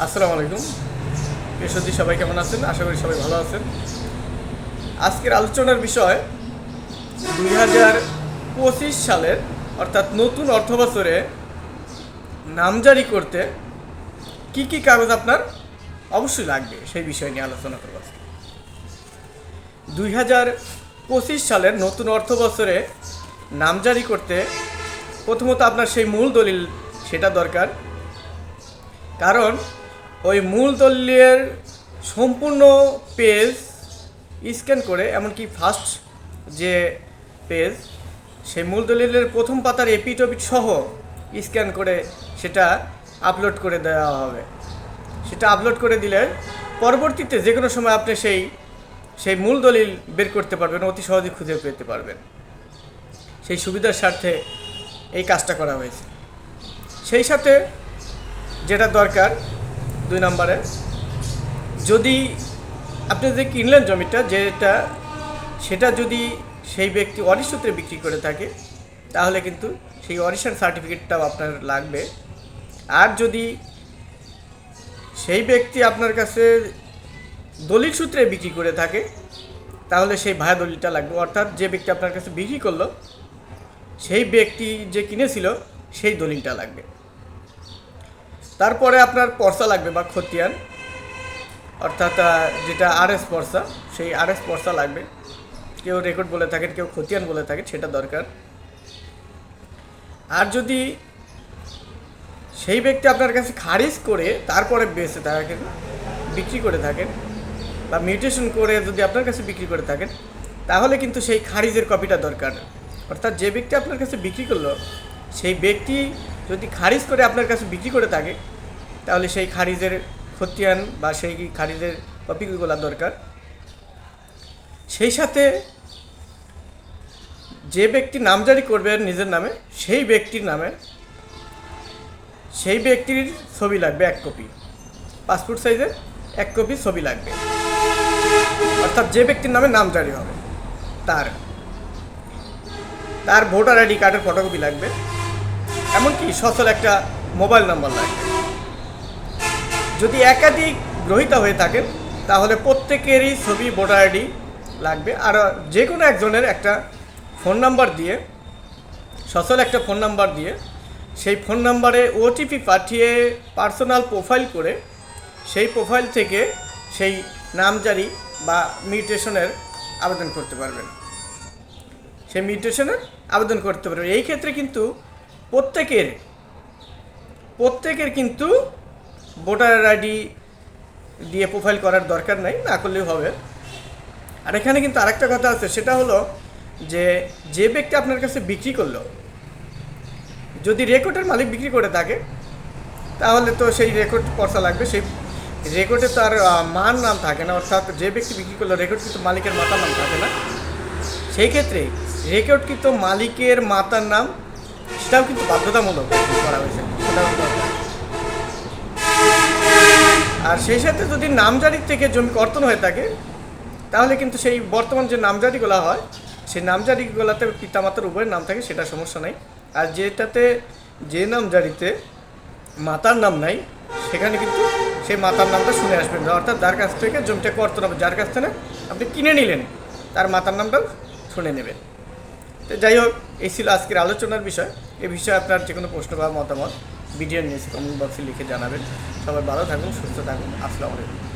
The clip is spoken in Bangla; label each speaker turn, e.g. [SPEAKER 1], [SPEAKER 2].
[SPEAKER 1] আসসালামু আলাইকুম। পেশদি সবাই কেমন আছেন? আশা করি সবাই ভালো আছেন। আজকের আলোচনার বিষয় দুই হাজার পঁচিশ সালের, অর্থাৎ নতুন অর্থ বছরে নামজারি করতে কি কি কাগজ আপনার অবশ্যই লাগবে? সেই বিষয় নিয়ে আলোচনা করব আজকে। দুই হাজার পঁচিশ সালের নতুন অর্থ বছরে নামজারি করতে প্রথমত আপনার সেই মূল দলিল, সেটা দরকার। কারণ ওই মূল দলিলের সম্পূর্ণ পেজ স্ক্যান করে, এমনকি ফার্স্ট যে পেজ সেই মূল দলিলের প্রথম পাতার এপিটপিট সহ স্ক্যান করে সেটা আপলোড করে দেওয়া হবে। সেটা আপলোড করে দিলে পরবর্তীতে যে কোনো সময় আপনি সেই সেই মূল দলিল বের করতে পারবেন, অতি সহজে খুঁজে পেতে পারবেন। সেই সুবিধার স্বার্থে এই কাজটা করা হয়েছে। সেই সাথে যেটা দরকার, দুই নম্বরে। যদি আপনি যে কিনলেন জমিটা, যেটা, সেটা যদি সেই ব্যক্তি অডিট সূত্রে বিক্রি করে থাকে, তাহলে কিন্তু সেই অডিশন সার্টিফিকেটটাও আপনার লাগবে। আর যদি সেই ব্যক্তি আপনার কাছে দলিল সূত্রে বিক্রি করে থাকে, তাহলে সেই ভায়া দলিলটা লাগবে। অর্থাৎ যে ব্যক্তি আপনার কাছে বিক্রি করল, সেই ব্যক্তি যে কিনেছিল, সেই দলিলটা লাগবে। তারপরে আপনার পর্সা লাগবে বা খতিয়ান, অর্থাৎ যেটা আরএস পর্সা, সেই আরএস পর্সা লাগবে। কেউ রেকর্ড বলে থাকেন, কেউ খতিয়ান বলে থাকেন, সেটা দরকার। আর যদি সেই ব্যক্তি আপনার কাছে খারিজ করে তারপরে বেঁচে থাকেন, বিক্রি করে থাকেন, বা মিউটেশন করে যদি আপনার কাছে বিক্রি করে থাকেন, তাহলে কিন্তু সেই খারিজের কপিটা দরকার। অর্থাৎ যে ব্যক্তি আপনার কাছে বিক্রি করল, সেই ব্যক্তি যদি খারিজ করে আপনার কাছে বিক্রি করে থাকে তাহলে সেই খারিজের খতিয়ান বা সেই খারিজের কপিগুলো দরকার। সেই সাথে যে ব্যক্তি নামজারি করবেন নিজের নামে, সেই ব্যক্তির নামে, সেই ব্যক্তির ছবি লাগবে এক কপি পাসপোর্ট সাইজের এক কপি ছবি লাগবে। অর্থাৎ যে ব্যক্তির নামে নাম জারি হবে, তার তার ভোটার আইডি কার্ডের ফটোকপি লাগবে। এমনকি সচল একটা মোবাইল নাম্বার লাগবে। যদি একাধিক গ্রহিতা হয়ে থাকেন, তাহলে প্রত্যেকেরই ছবি, ভোটার আইডি লাগবে। আর যে কোনো একজনের একটা ফোন নাম্বার দিয়ে, সচল একটা ফোন নাম্বার দিয়ে, সেই ফোন নাম্বারে ওটিপি পাঠিয়ে পার্সোনাল প্রোফাইল করে, সেই প্রোফাইল থেকে সেই নামজারি বা মিউটেশনের আবেদন করতে পারবেন। সেই মিউটেশনের আবেদন করতে পারবেন। এই ক্ষেত্রে কিন্তু প্রত্যেকের প্রত্যেকের কিন্তু ভোটার আইডি দিয়ে প্রোফাইল করার দরকার নাই, না করলেও হবে আর এখানে কিন্তু আরেকটা কথা আছে, সেটা হলো যে যে ব্যক্তি আপনার কাছে বিক্রি করল, যদি রেকর্ডের মালিক বিক্রি করে থাকে, তাহলে তো সেই রেকর্ড পয়সা লাগবে, সেই রেকর্ডে তার মান নাম থাকে না, অর্থাৎ যে ব্যক্তি বিক্রি করল রেকর্ড কিন্তু মালিকের মাতার নাম থাকে না সেই ক্ষেত্রে রেকর্ড কিন্তু মালিকের মাতার নাম, সেটাও কিন্তু বাধ্যতামূলক করা হয়েছে সেটাও। আর সেই সাথে যদি নামজারির থেকে জমি কর্তন হয়ে থাকে, তাহলে কিন্তু সেই বর্তমান যে নামজারিগুলো হয়, সেই নামজারিগুলোতে পিতামাতার উভয়ের নাম থাকে, সেটা সমস্যা নাই। আর যেটাতে যে নামজারিতে মাতার নাম নাই, সেখানে কিন্তু সেই মাতার নামটা শুনে আসবেন অর্থাৎ যার কাছ থেকে জমিটা কর্তন হবে, যার কাছ থেকে আপনি কিনে নিলেন, তার মাতার নামটাও শুনে নেবেন। তো যাই হোক, এই ছিল আজকের আলোচনার বিষয়। এ বিষয়ে আপনার যে কোনো প্রশ্ন বা মতামত, ভিডিও নিয়ে কমেন্ট বক্সে লিখে জানাবেন। সবাই ভালো থাকুন, সুস্থ থাকুন। আসসালামু আলাইকুম।